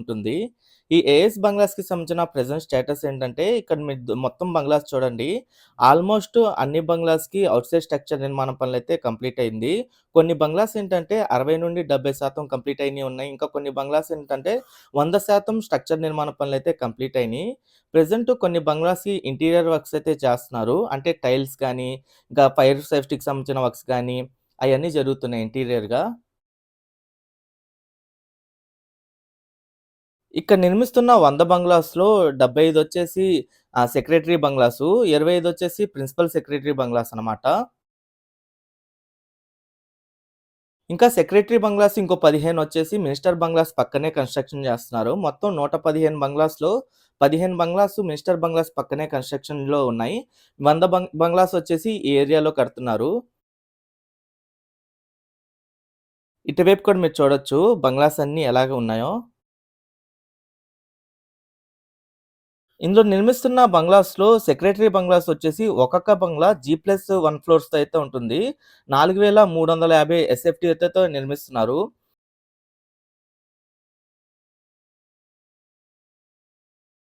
ఉంటుంది. ఈ ఏఎస్ బంగ్లాస్‌కి సంబంధించిన ప్రజెంట్ స్టేటస్ ఏంటంటే, ఇక్కడ మీరు మొత్తం బంగ్లాస్ చూడండి. ఆల్మోస్ట్ అన్ని బంగ్లాస్‌కి ఔట్‌సైడ్ స్ట్రక్చర్ నిర్మాణ పనులు అయితే కంప్లీట్ అయింది. కొన్ని బంగ్లాస్ ఏంటంటే 60-70% కంప్లీట్ అయినవి ఉన్నాయి. ఇంకా కొన్ని బంగ్లాస్ ఏంటంటే 100% స్ట్రక్చర్ నిర్మాణ పనులు అయితే కంప్లీట్ అయినాయి ప్రజెంట్ కొన్ని బంగ్లాస్‌కి ఇంటీరియర్ వర్క్స్ అయితే చేస్తున్నారు. అంటే టైల్స్ కానీ ఇంకా ఫైర్ సేఫ్టీకి సంబంధించిన వర్క్స్ కానీ అవన్నీ జరుగుతున్నాయి ఇంటీరియర్‌గా. ఇక్కడ నిర్మిస్తున్న వంద బంగ్లాస్‌లో 75 వచ్చేసి సెక్రటరీ సెక్రటరీ బంగ్లాసు, 25 వచ్చేసి ప్రిన్సిపల్ సెక్రటరీ బంగ్లాస్ అనమాట. ఇంకా సెక్రటరీ బంగ్లాస్ ఇంకో 15 వచ్చేసి మినిస్టర్ బంగ్లాస్ పక్కనే కన్‌స్ట్రక్షన్ చేస్తున్నారు. మొత్తం 115 బంగ్లాస్‌లో 15 బంగ్లాస్ మినిస్టర్ బంగ్లాస్ పక్కనే కన్‌స్ట్రక్షన్‌లో ఉన్నాయి. వంద బంగ్ బంగ్లాస్ వచ్చేసి ఈ ఏరియాలో కడుతున్నారు. ఇటువైపు కూడా మీరు చూడొచ్చు బంగ్లాస్ అన్నీ ఎలాగ ఉన్నాయో. ఇందులో నిర్మిస్తున్న బంగ్లాస్‌లో సెక్రటరీ బంగ్లాస్ వచ్చేసి ఒక్కొక్క బంగ్లా జీ+1 ఫ్లోర్స్‌తో అయితే ఉంటుంది. 4350 ఎస్ఎఫ్‌టీతో నిర్మిస్తున్నారు.